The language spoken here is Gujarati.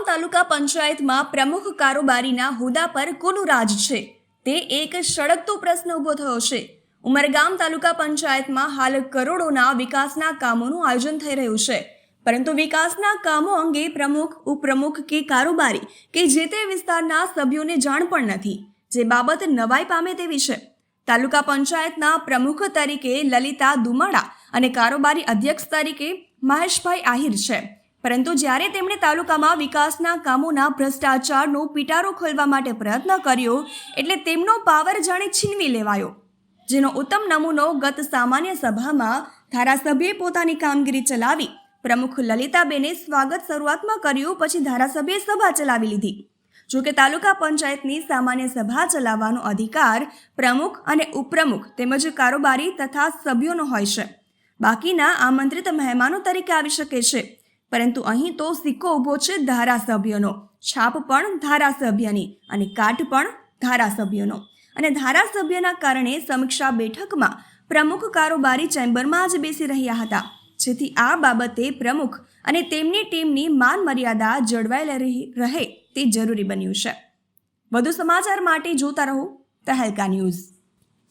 તાલુકા પંચાયતમાં પ્રમુખ કારોબારીના હોદ્દા પર કોનું રાજ છે? તે એક સળગતો પ્રશ્ન ઊભો થયો છે. ઉમરગામ તાલુકા પંચાયતમાં હાલ કરોડોના વિકાસના કામોનું આયોજન થઈ રહ્યું છે. પરંતુ વિકાસના કામો અંગે પ્રમુખ, ઉપપ્રમુખ કે કારોબારી કે જે તે વિસ્તારના સભ્યોને જાણ પણ નથી. જે બાબત નવાઈ પામે તેવી છે. તાલુકા પંચાયતના પ્રમુખ તરીકે લલિતા દુમાડા અને કારોબારી અધ્યક્ષ તરીકે મહેશભાઈ આહિર છે. પરંતુ જ્યારે તેમણે તાલુકામાં વિકાસના કામોના ભ્રષ્ટાચારનો પિટારો ખોલવા માટે પ્રયત્ન કર્યો, એટલે તેમનો પાવર જાણે છીનવી લેવાયો. જેનો ઉત્તમ નમૂનો ગત સામાન્ય સભામાં ધારાસભ્યે પોતાની કામગીરી ચલાવી, પ્રમુખ લલિતાબેને સ્વાગત શરૂઆતમાં કર્યું, પછી ધારાસભ્યે સભા ચલાવી લીધી. જો કે તાલુકા પંચાયતની સામાન્ય સભા ચલાવવાનો અધિકાર પ્રમુખ અને ઉપપ્રમુખ તેમજ કારોબારી તથા સભ્યોનો હોય છે. બાકીના આમંત્રિત મહેમાનો તરીકે આવી શકે છે. પરંતુ અહીં તો સિક્કો ઊભો છે ધારાસભ્યનો, છાપ પણ ધારાસભ્યની અને કાટ પણ ધારાસભ્યનો. અને ધારાસભ્યના કારણે સમીક્ષા બેઠકમાં પ્રમુખ કારોબારી ચેમ્બરમાં જ બેસી રહ્યા હતા, જેથી આ બાબતે પ્રમુખ અને તેમની ટીમની માન મર્યાદા જળવાઈ રહી- રહે તે જરૂરી બન્યું છે. વધુ સમાચાર માટે જોતા રહો તહેલકા ન્યૂઝ.